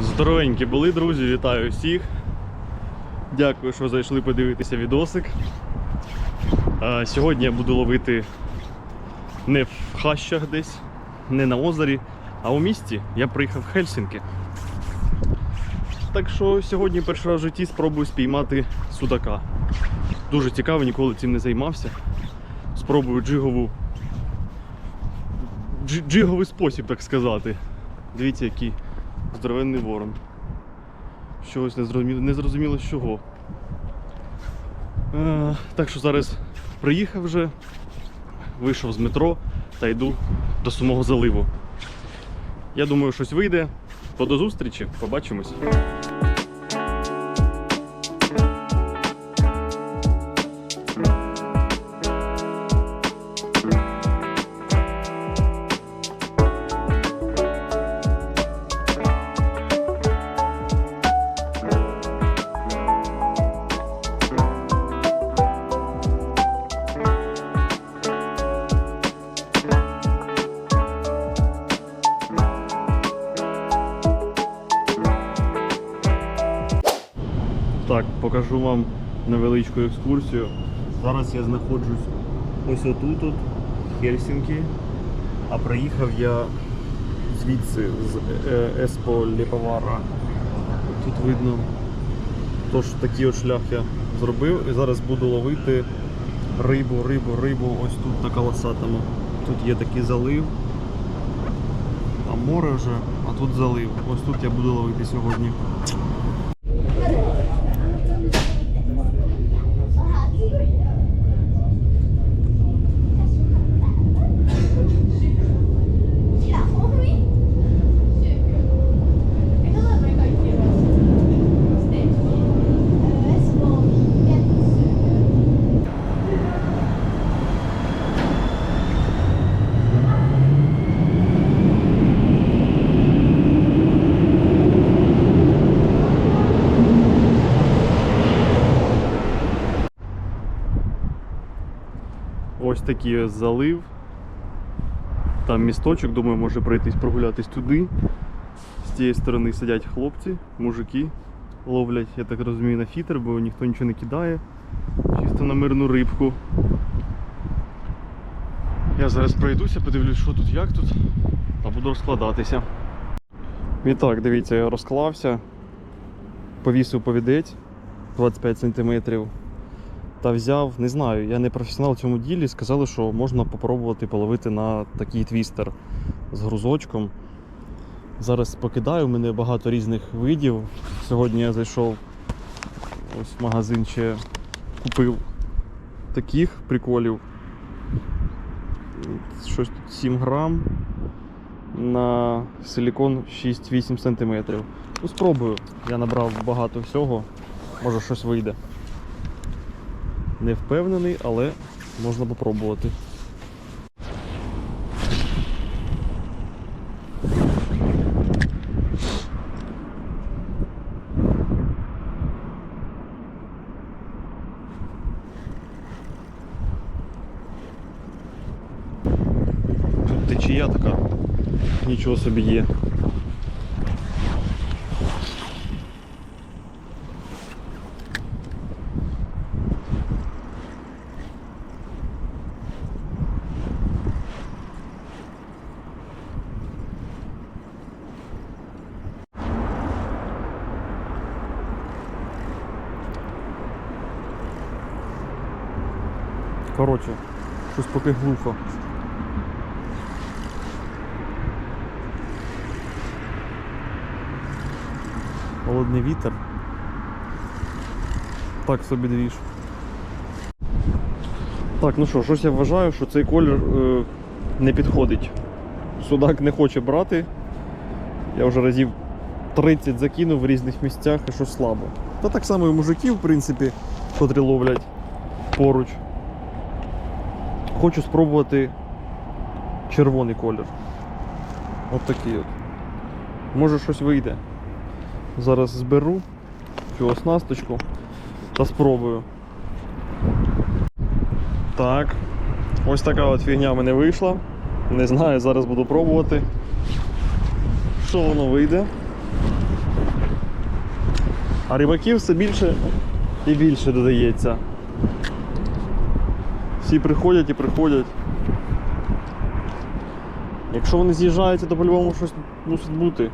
Здоровенькі були, друзі, вітаю всіх. Дякую, що зайшли подивитися відосик. А, сьогодні я буду ловити не в хащах десь, не на озері, а у місті. Я приїхав в Хельсінки. Так що сьогодні перший раз в житті спробую спіймати судака. Дуже цікаво, ніколи цим не займався. Спробую джигову. дж- джиговий спосіб, так сказати. Дивіться, який здоровенний ворон. Чогось незрозуміло, незрозуміло з чого. Е, так що зараз приїхав вже, вийшов з метро та йду до самого заливу. Я думаю, щось вийде. То до зустрічі, побачимось. Покажу вам невеличку екскурсію. Зараз я знаходжусь ось отут, от, в Хельсінкі. А приїхав я звідси з е, Еспо Ліповара. Тут видно, тож такий от шлях я зробив і зараз буду ловити рибу, рибу, рибу ось тут на колосатому. Тут є такий залив. А море вже, а тут залив. Ось тут я буду ловити сьогодні. Ось такий залив. Там місточок, думаю, може пройтись прогулятись туди. З цієї сторони сидять хлопці, мужики ловлять, я так розумію, на фітер, бо ніхто нічого не кидає. Чисто на мирну рибку. Я зараз пройдуся, подивлюсь, що тут, як тут, та буду розкладатися. І так, дивіться, я розклався, повісив повідець 25 см та взяв, не знаю, я не професіонал в цьому ділі. Сказали, що можна попробувати половити на такий твістер з грузочком. Зараз покидаю, у мене багато різних видів. Сьогодні я зайшов ось в магазин ще купив таких приколів. Щось тут 7 грам на силікон 6-8 см. Ну, спробую. Я набрав багато всього, може щось вийде. Не впевнений, але можна попробувати. Тут течія така. Нічого собі є. Коротше, щось поки глухо. Холодний вітер. Так собі двіж. Так, ну що, щось я вважаю, що цей колір е, не підходить. Судак не хоче брати. Я вже разів 30 закинув в різних місцях і щось слабо. Та так само і мужики, в принципі, котрі ловлять поруч. Хочу спробувати червоний колір. От такий от. Може щось вийде. Зараз зберу цю оснасточку та спробую. Так. Ось така от фігня в мене вийшла. Не знаю, зараз буду пробувати. Що воно вийде. А рибаків все більше і більше додається. Всі приходять і приходять. Якщо вони з'їжджаються, то по-любому щось мусить бути.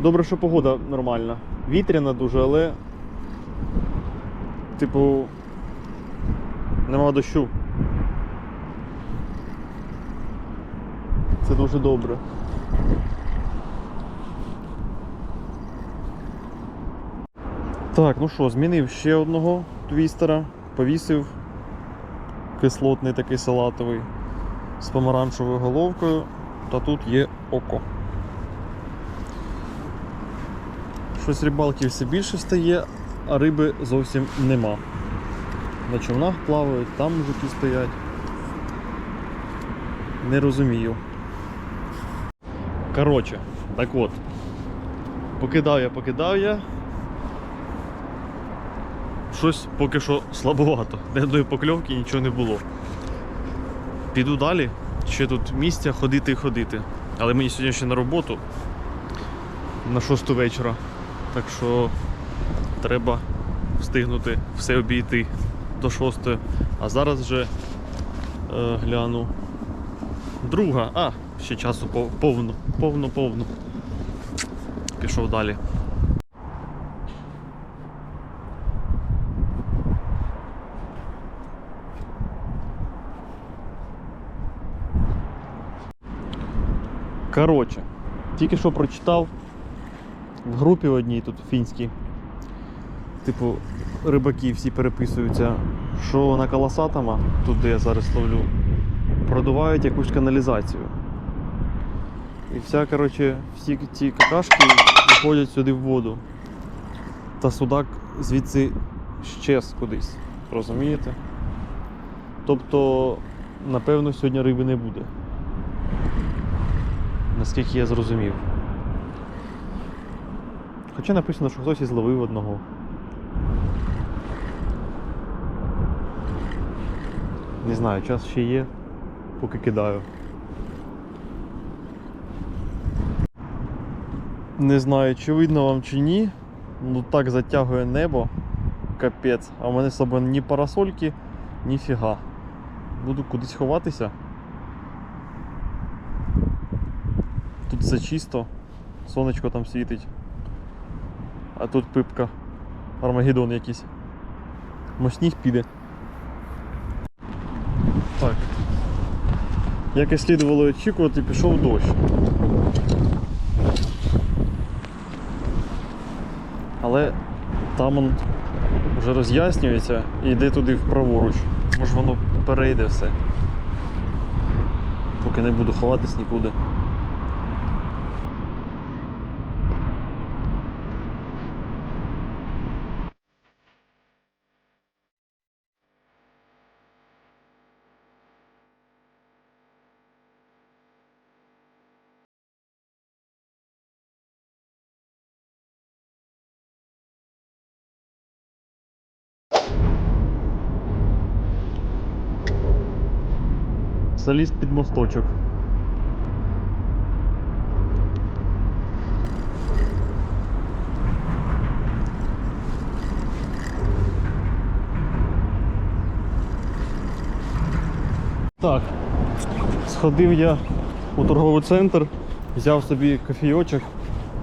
Добре, що погода нормальна. Вітряна дуже, але. Типу. Нема дощу. Це дуже добре. Так, ну що, змінив ще одного твістера, повісив кислотний такий салатовий з помаранчевою головкою, та тут є око. Щось рибалки все більше стає, а риби зовсім нема. На човнах плавають, там мужики стоять. Не розумію. Коротше, так от. Покидав я, покидав я. Щось поки що слабовато. Ні одної покльовки нічого не було. Піду далі. Ще тут місця ходити і ходити. Але мені сьогодні ще на роботу на 6 вечора. Так що треба встигнути все обійти до 6. А зараз вже е, гляну. Друга. А, ще часу повно, повно, повно. Пішов далі. Коротше, тільки що прочитав в групі одній тут фінській. Типу, рибаки всі переписуються, що на Каласатама, тут де я зараз ловлю, продувають якусь каналізацію. І вся, коротше, всі ці какашки виходять сюди в воду. Та судак звідси щез кудись. Розумієте? Тобто, напевно, сьогодні риби не буде. Наскільки я зрозумів. Хоча написано, що хтось і зловив одного. Не знаю, час ще є, поки кидаю. Не знаю, чи видно вам чи ні. Ну так затягує небо. Капець. А в мене з собою ні парасольки, ні фіга. Буду кудись ховатися. Тут все чисто, сонечко там світить. А тут пипка. Армагеддон якийсь. Мо сніг піде. Так. Як і слідувало очікувати, пішов дощ. Але там он вже роз'яснюється і йде туди праворуч. Може воно перейде все. Поки не буду ховатись нікуди. Заліз під мосточок. Так, сходив я у торговий центр, взяв собі кофійочок,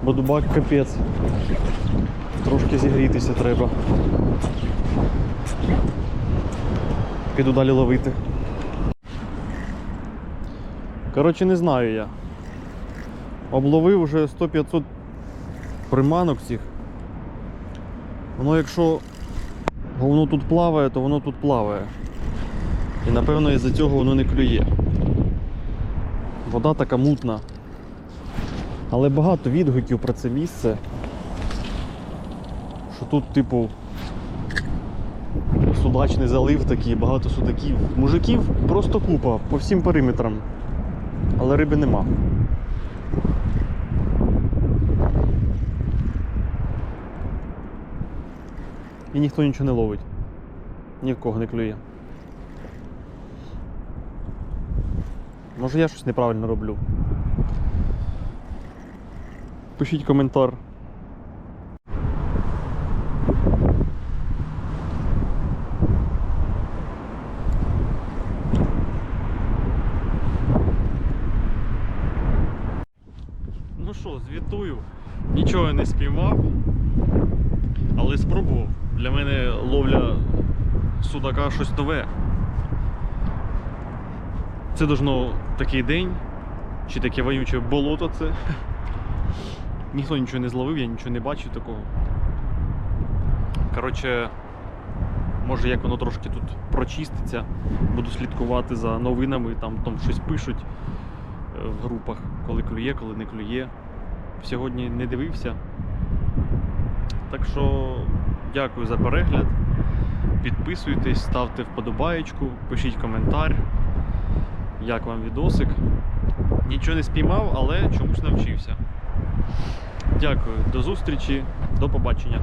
бо дубак капець. Трошки зігрітися треба. Піду далі ловити. Коротше, не знаю я. Обловив вже 100-500 приманок цих. Воно якщо воно тут плаває, то воно тут плаває. І напевно із-за цього воно не клює. Вода така мутна. Але багато відгуків про це місце. Що тут, типу, судачний залив такий, багато судаків. Мужиків просто купа по всім периметрам. Але риби нема. і ніхто нічого не ловить. Ні в кого не клює. Може я щось неправильно роблю. Пишіть коментар. Ну що, звітую. Нічого не спіймав, але спробував. Для мене ловля судака щось нове. Це должно такий день, чи таке вонюче болото це. Ніхто нічого не зловив, я нічого не бачив такого. Коротше, може як воно трошки тут прочиститься, буду слідкувати за новинами, там, там щось пишуть е, в групах, коли клює, коли не клює. Сьогодні не дивився. Так що дякую за перегляд. Підписуйтесь, ставте вподобаєчку, пишіть коментар. Як вам відосик. Нічого не спіймав, але чомусь навчився. Дякую, до зустрічі, до побачення.